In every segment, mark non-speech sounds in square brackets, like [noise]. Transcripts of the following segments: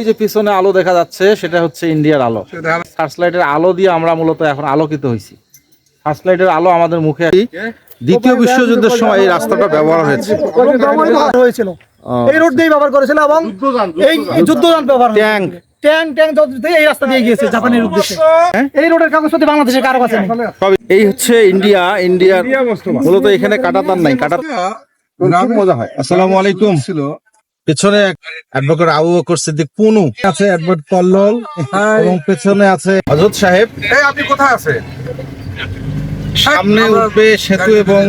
ওই যে পিছনে আলো দেখা যাচ্ছে সেটা হচ্ছে ইন্ডিয়ার আলো। সার্চ লাইটের আলো দিয়ে আমরা মূলত এখন আলোকিত হয়েছি। সার্চ লাইটের আলো আমাদের মুখে দ্বিতীয় বিশ্বযুদ্ধের সময় এই রাস্তাটা ব্যবহার হয়েছে। হয়েছিল। এই রোড দিয়ে ব্যবহার করেছিল এবং এই যুদ্ধযান ব্যবহার ট্যাঙ্ক ট্যাঙ্ক ট্যাঙ্ক এই রাস্তা দিয়ে গিয়েছে জাপানের উদ্দেশ্যে। এই রোডের কাগজপত্র বাংলাদেশের কারও কাছে এই হচ্ছে ইন্ডিয়া। ইন্ডিয়ার মূলত এখানে কাটাতার নাই কাটা মজা হয়। আসসালামু আলাইকুম। ছিল। পেছনে অ্যাডভোকেট আবু বকর সিদ্দিক পুনু আছে অ্যাডভোকেট কল্লোল এবং পেছনে আছে হযরত সাহেব। এই আপনি কোথায় আছেন? সামনে উঠবে সেতু এবং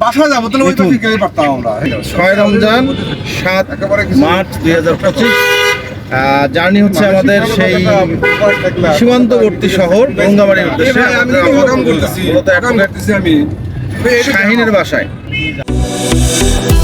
বাসা যাব তাহলে ওই পারতাম আমরা। ছয় রমজান সাত মার্চ দুই হাজার পঁচিশ। জার্নি হচ্ছে আমাদের সেই সীমান্তবর্তী শহর উদ্দেশ্যে। শাহিনের বাসায়। Thank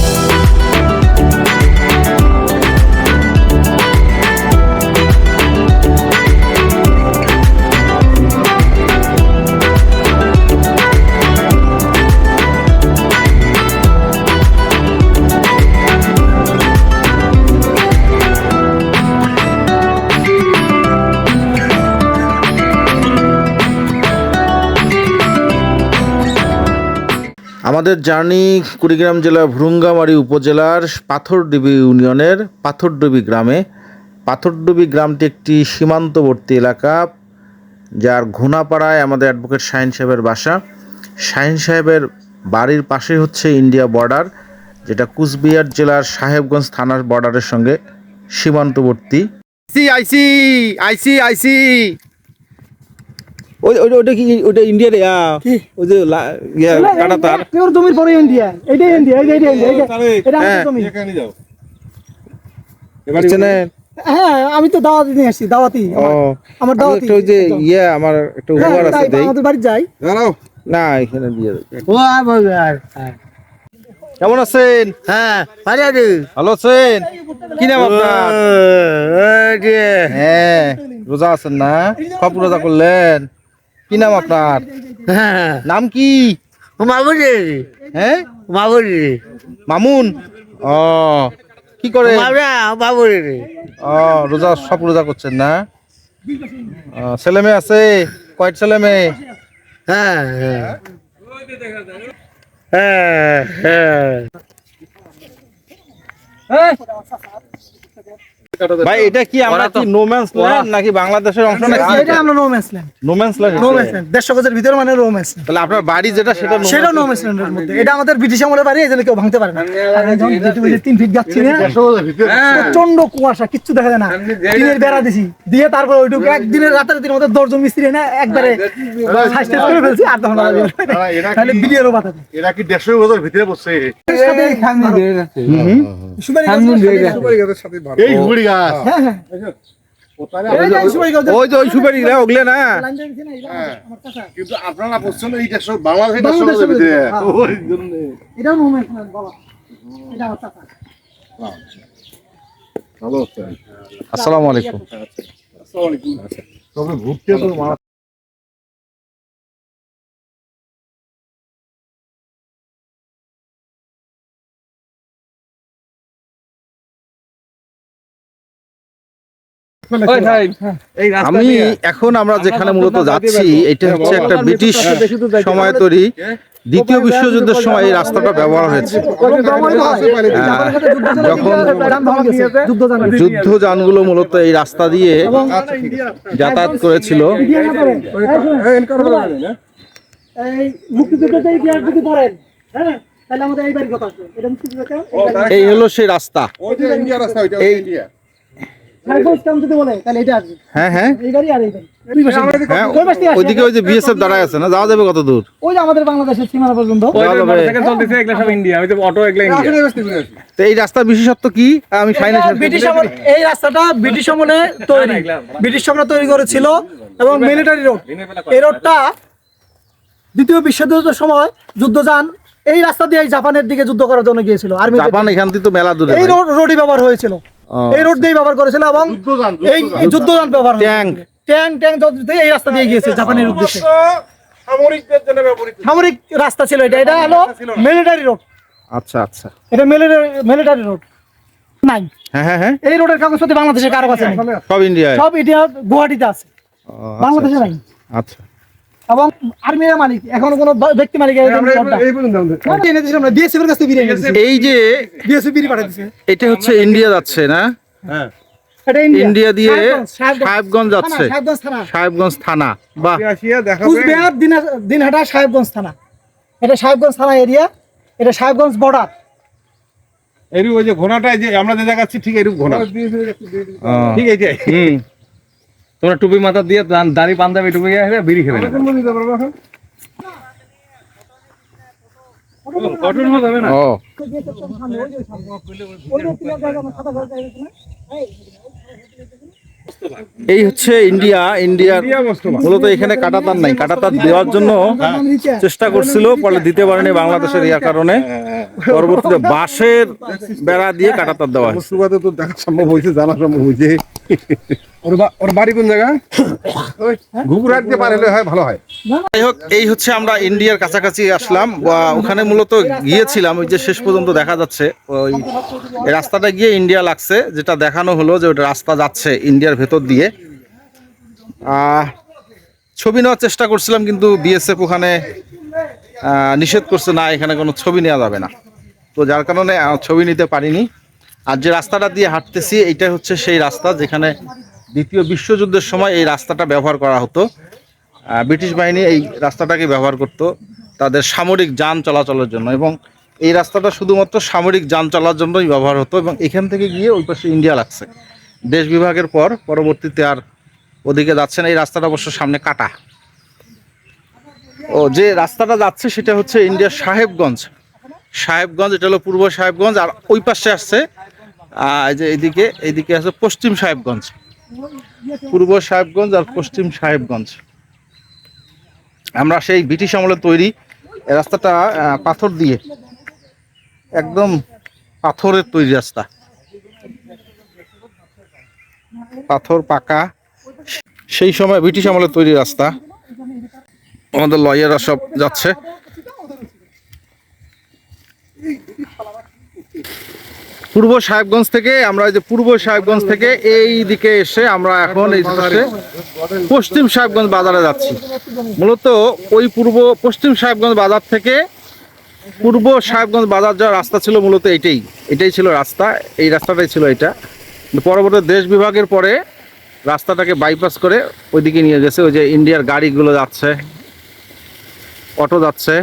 আমাদের জার্নি কুড়িগ্রাম জেলার ভ্রুঙ্গামারি উপজেলার পাথরডুবি ইউনিয়নের পাথরডুবি গ্রামে। পাথরডুবি গ্রামটি একটি সীমান্তবর্তী এলাকা, যার ঘোনাপাড়ায় আমাদের অ্যাডভোকেট শাহিন সাহেবের বাসা। শাহিন সাহেবের বাড়ির পাশে হচ্ছে ইন্ডিয়া বর্ডার, যেটা কুচবিহার জেলার সাহেবগঞ্জ থানার বর্ডারের সঙ্গে সীমান্তবর্তী। আইসি আইসি আইসি। ওই ওইটা ওইটা কি ওইটা ইন্ডিয়ার কি? ওই যে লা- ইয়া, পিওর জমির পরে ইন্ডিয়া এইটাই ইন্ডিয়া এইটাই ইন্ডিয়া এইটা এটা আমাদের হ্যাঁ। জমি এখানে যাও চেনেন? হ্যাঁ আমি তো দাওয়াতি নিয়ে আসছি দাওয়াতি ও আমার দাওয়াতি একটু যে ইয়ে আমার একটা হ্যাঁ, উপহার আছে দেই আমাদের বাড়ি যাই দাঁড়াও না এখানে দিয়ে ও আর কেমন আছেন হ্যাঁ ভালো আছেন কি নাম আপনার হ্যাঁ রোজা আছেন না সব রোজা করলেন কি নাম আপনার? হ্যাঁ। নাম কি? মামুরি হ্যাঁ? মামুরি মামুন ও কি করে? ও রোজা সব রোজা করছেন না? ছেলে মেয়ে আছে? কয়েক ছেলে মেয়ে? হ্যাঁ হ্যাঁ। হ্যাঁ? হ্যাঁ ভাই এটা কি আমরা কি নোম্যান্স ল্যান্ড নাকি বাংলাদেশের অংশ নাকি এটা আমরা no man's land no man's land no man's land দেড়শো গজের ভিতরে মানে নোম্যান্স তাহলে আপনার বাড়ি যেটা সেটা সেটা নোম্যান্স ল্যান্ডের মধ্যে এটা আমাদের ব্রিটিশ আমলের বাড়ি এই কেউ ভাঙতে পারে না আর এই যখন যেটুকু যে তিন ফিট যাচ্ছি না প্রচণ্ড কুয়াশা কিচ্ছু দেখা যায় না টিনের বেড়া দিছি দিয়ে তারপর ওইটুকু একদিনের রাতারাতির মধ্যে দশজন মিস্ত্রি না একবারে করে ফেলছি আর তখন তাহলে বিলিয়ারও এরা কি দেড়শো বছর ভিতরে ভালো এই সুপারি গাছ হ্যাঁ হ্যাঁ। গাছ ওই যে ওই সুপারি না ওগুলো না লাইন দিয়ে দিছি না, এই যে আমার চাচা। কিন্তু আপনারা বলছেন এই দেড়শো বাংলাদেশের দেড়শো বাংলাদেশের বছর ভিতরে হ্যাঁ। ওই জন্য। এটাও নোম্যান্স ল্যান্ড এটা আমার চাচা। ভালো হচ্ছে আসসালামু আলাইকুম। তবে ভুট্টে তো আমি এখন আমরা যেখানে মূলত যাচ্ছি এটা হচ্ছে একটা ব্রিটিশ সময় তৈরি দ্বিতীয় বিশ্বযুদ্ধের সময় এই রাস্তাটা ব্যবহার হয়েছে। যখন যুদ্ধ যানগুলো মূলত এই রাস্তা দিয়ে যাতায়াত করেছিল। এই যদি পড়েন হ্যাঁ তাহলে আমাদের এই হলো সেই রাস্তা। ওই যে ইন্ডিয়া রাস্তা ওইটা এই- ইন্ডিয়া যদি বলে তাহলে এটা আসবে হ্যাঁ হ্যাঁ। এই বাড়ি আর এই বাড়ি দুই পাশে হ্যাঁ ওই পাশ দিয়ে আসে। ওইদিকে ওই যে বিএসএফ দাঁড়ায় আছে না যাওয়া যাবে কত দূর? ওই যে আমাদের বাংলাদেশের সীমানা পর্যন্ত। তো এই রাস্তার বিশেষত্ব কি? আমি ব্রিটিশ এই রাস্তাটা ব্রিটিশ আমলে তৈরি। ব্রিটিশ আমলে তৈরি করেছিল এবং মিলিটারি রোড এই রোডটা দ্বিতীয় বিশ্বযুদ্ধের সময় যুদ্ধযান এই রাস্তা দিয়ে জাপানের দিকে যুদ্ধ করার জন্য গিয়েছিল। আর্মি জাপান এখান থেকে তো মেলা দূরে এই রোড রোডই ব্যবহার হয়েছিল। এই রোড দিয়ে ব্যবহার করেছিল এবং এই যুদ্ধযান। ব্যবহার ট্যাঙ্ক। ট্যাঙ্ক ট্যাঙ্ক এই রাস্তা দিয়ে গিয়েছে জাপানের উদ্দেশ্যে। সামরিকদের জন্য ব্যবহৃত। সামরিক রাস্তা ছিল এটা। এটা হলো মিলিটারি রোড আচ্ছা আচ্ছা। এটা মিলিটারি মিলিটারি রোড নাই। হ্যাঁ হ্যাঁ হ্যাঁ। এই রোডের কাগজপত্র বাংলাদেশের কারও কাছে নেই। সব ইন্ডিয়ায়। সব এটা গুয়াহাটিতে আছে। আচ্ছা, বাংলাদেশে নাই। আচ্ছা। এবং আর্মির মালিক এখন কোনো ব্যক্তি মালিক এই এর কাছে যে বিরি এটা হচ্ছে ইন্ডিয়া যাচ্ছে না? হ্যাঁ। ইন্ডিয়া ইন্ডিয়া দিয়ে সাহেবগঞ্জ, সাহেবগঞ্জ। যাচ্ছে। সাহেবগঞ্জ থানা। সাহেবগঞ্জ থানা বাহ। আসিয়া দেখাবে কুচবিহার দিনহাটা সাহেবগঞ্জ থানা। এটা সাহেবগঞ্জ থানা এরিয়া এটা সাহেবগঞ্জ বর্ডার এরকম ওই যে ঘোড়াটা যে আমরা যে দেখাচ্ছি ঠিক এরকম ঘোড়া। ঠিক হুম। তোমরা টুপি মাথা দিয়ে দাড়ি পাঞ্জাবি টুপি গায়ে বিড়ি খেবে এই হচ্ছে ইন্ডিয়া। ইন্ডিয়ার ইন্ডিয়া মূলত এখানে কাটাতার নাই। কাটাতার দেওয়ার জন্য চেষ্টা করছিল পরে দিতে পারেনি বাংলাদেশের ইয়ার কারণে। পরবর্তীতে [laughs] বাঁশের বেড়া দিয়ে কাটাতার দেওয়া হয় মোস্তফাতে তো দেখা সম্ভব হয়েছে জানা সম্ভব হয়েছে। ওর বাড়ি কোন জায়গা ওই ঘুঘুরাট দিয়ে পার হলে হয় ভালো হয়। যাই হোক এই হচ্ছে আমরা ইন্ডিয়ার কাছাকাছি আসলাম। বা ওখানে মূলত গিয়েছিলাম ওই যে শেষ পর্যন্ত দেখা যাচ্ছে। ওই রাস্তাটা গিয়ে ইন্ডিয়া লাগছে যেটা দেখানো হলো যে ওটা রাস্তা যাচ্ছে ইন্ডিয়ার ভেতর দিয়ে। আহ, ছবি নেওয়ার চেষ্টা করছিলাম কিন্তু বিএসএফ ওখানে নিষেধ করছে, না, এখানে কোনো ছবি নেওয়া যাবে না। তো যার কারণে ছবি নিতে পারিনি। আর যে রাস্তাটা দিয়ে হাঁটতেছি এইটা হচ্ছে সেই রাস্তা, যেখানে দ্বিতীয় বিশ্বযুদ্ধের সময় এই রাস্তাটা ব্যবহার করা হতো। ব্রিটিশ বাহিনী এই রাস্তাটাকে ব্যবহার করত তাদের সামরিক যান চলাচলের জন্য এবং এই রাস্তাটা শুধুমাত্র সামরিক যান চলার জন্যই ব্যবহার হতো এবং এখান থেকে গিয়ে ওই পাশে ইন্ডিয়া লাগছে। দেশ বিভাগের পর পরবর্তীতে আর ওদিকে যাচ্ছে না, এই রাস্তাটা অবশ্য সামনে কাটা। ও, যে রাস্তাটা যাচ্ছে সেটা হচ্ছে ইন্ডিয়ার সাহেবগঞ্জ। সাহেবগঞ্জ, এটা হলো পূর্ব সাহেবগঞ্জ, আর ওই পাশে আসছে যে এইদিকে এইদিকে আছে পশ্চিম সাহেবগঞ্জ। পূর্ব সাহেবগঞ্জ আর পশ্চিম সাহেবগঞ্জ। আমরা সেই ব্রিটিশ আমলে তৈরি রাস্তাটা পাথর দিয়ে। একদম পাথরের তৈরি রাস্তা। পাথর পাকা। সেই সময় ব্রিটিশ আমলে তৈরি রাস্তা। আমাদের লয়াররা সব যাচ্ছে। পূর্ব সাহেবগঞ্জ থেকে, আমরা এই যে পূর্ব সাহেবগঞ্জ থেকে এই দিকে এসে আমরা এখন এই পাশে পশ্চিম সাহেবগঞ্জ বাজারে যাচ্ছি। মূলত ওই পূর্ব, পশ্চিম সাহেবগঞ্জ বাজার থেকে পূর্ব সাহেবগঞ্জ বাজার যাওয়ার রাস্তা ছিল মূলত এটাই এটাই ছিল রাস্তা, এই রাস্তাটাই ছিল এটা। পরবর্তী দেশ বিভাগের পরে রাস্তাটাকে বাইপাস করে ওইদিকে নিয়ে গেছে, ওই যে ইন্ডিয়ার গাড়িগুলো যাচ্ছে। অটো যাচ্ছে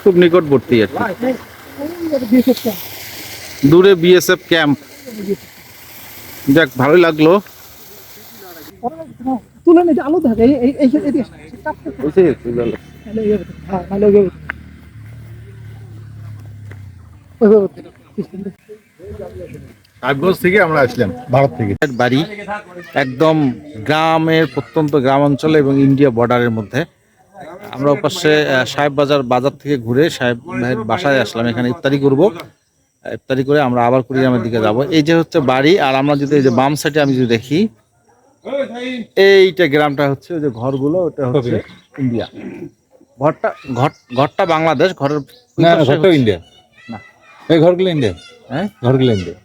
খুব নিকটবর্তী আর দূরে বিএসএফ ক্যাম্প যাক ভালোই লাগল তুলে নিতে আলো থাকে এই এই এই এই সাহেবগঞ্জ থেকে আমরা আসলাম ভারত থেকে। বাড়ি একদম গ্রামের প্রত্যন্ত গ্রাম অঞ্চলে এবং ইন্ডিয়া বর্ডারের মধ্যে। আমরা ওপাশে সাহেব বাজার বাজার থেকে ঘুরে সাহেব ভাইয়ের বাসায় আসলাম। এখানে ইফতারি করব। ইফতারি করে আমরা আবার কুড়িগ্রামের দিকে যাব। এই যে হচ্ছে বাড়ি আর আমরা যদি এই যে বাম সাইডে আমি যদি দেখি এইটা গ্রামটা হচ্ছে ওই যে ঘরগুলো ওটা হচ্ছে ইন্ডিয়া। ঘরটা ঘর ঘরটা বাংলাদেশ ঘরের ইন্ডিয়া। না। ওই ঘরগুলো ইন্ডিয়া। হ্যাঁ? ঘরগুলো ইন্ডিয়া।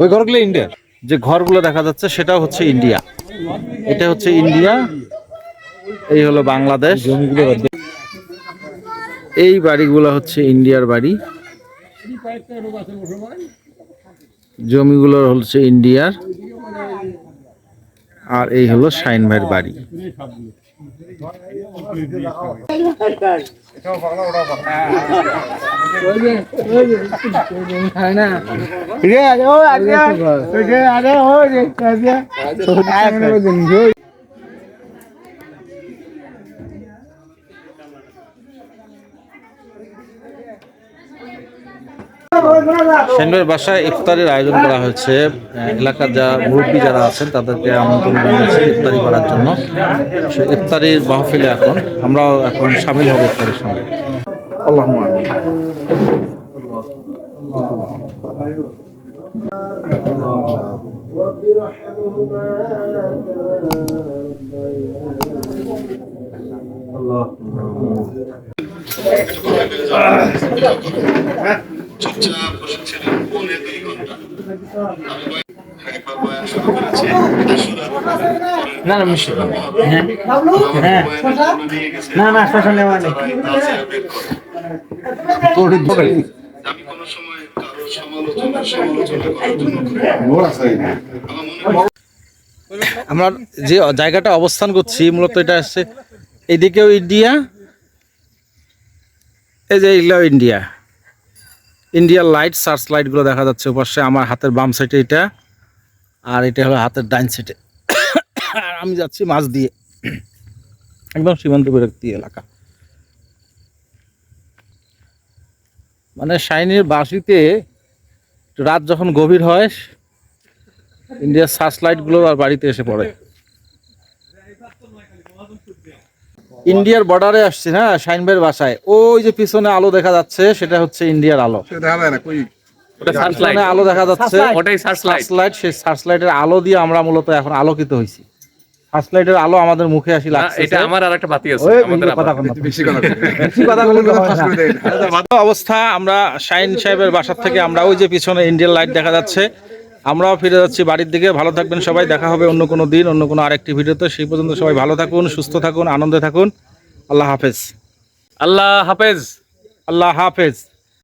ওই ঘরগুলো ইন্ডিয়া যে ঘরগুলো দেখা যাচ্ছে সেটাও হচ্ছে ইন্ডিয়া। এটা হচ্ছে ইন্ডিয়া। এই হলো বাংলাদেশ। এই বাড়িগুলো হচ্ছে ইন্ডিয়ার বাড়ি। জমিগুলো হচ্ছে ইন্ডিয়ার। আর এই হলো শাইন ভাইয়ের বাড়ি। [laughs] শাইন ভাইয়ের বাসায় ইফতারের আয়োজন করা হয়েছে। এলাকার যা মুরব্বী যারা আছেন তাদেরকে আমন্ত্রণ জানিয়েছে ইফতারি করার জন্য। সে ইফতারির মাহফিলে এখন আমরাও এখন সামিল হব ইফতারের সঙ্গে। আল্লাহ চুপচাপ বসেছিলেন পৌনে দুই ঘণ্টা। একবার বয়ান শুরু করেছে না না হ্যাঁ না না শশা নেওয়া নেই। আমি কোনো সময় কারোর সমালোচনা সমালোচনা করার জন্য আমার আমরা যে জায়গাটা অবস্থান করছি মূলত এটা হচ্ছে এদিকেও ইন্ডিয়া এই যে এগুলো ইন্ডিয়া। ইন্ডিয়ার লাইট সার্চ লাইটগুলো দেখা যাচ্ছে পাশে আমার হাতের বাম সাইডে এটা, আর এটা হলো হাতের ডাইন সাইডে আর আমি যাচ্ছি মাছ দিয়ে। একদম সীমান্ত বিরক্তি এলাকা। মানে শাইনির বাঁশিতে রাত যখন গভীর হয় ইন্ডিয়ার সার্চ লাইটগুলো আর বাড়িতে এসে পড়ে। ইন্ডিয়ার বর্ডারে আসছি না শাইন ভাইয়ের বাসায়। ওই যে পিছনে আলো দেখা যাচ্ছে সেটা হচ্ছে ইন্ডিয়ার আলো। সেটা দেখা যায় না কই? ওটা সার্চ লাইট পিছনে আলো দেখা যাচ্ছে। ওটাই সার্চ লাইট সার্চ লাইট সেই সার্চ লাইটের আলো দিয়ে আমরা মূলত এখন আলোকিত হইছি। সার্চ লাইটের আলো আমাদের মুখে আসি লাগছে এটা আমার বাতি আছে আমাদের। বেশি কথা হয় অবস্থা আমরা শাইন সাহেবের বাসার থেকে আমরা ওই যে পিছনে ইন্ডিয়ান লাইট দেখা যাচ্ছে। আমরাও ফিরে যাচ্ছি বাড়ির দিকে। ভালো থাকবেন সবাই দেখা হবে অন্য কোনো দিন অন্য কোনো আরেকটি ভিডিওতে। সেই পর্যন্ত সবাই ভালো থাকুন সুস্থ থাকুন আনন্দে থাকুন। আল্লাহ হাফেজ। আল্লাহ হাফেজ। আল্লাহ হাফেজ।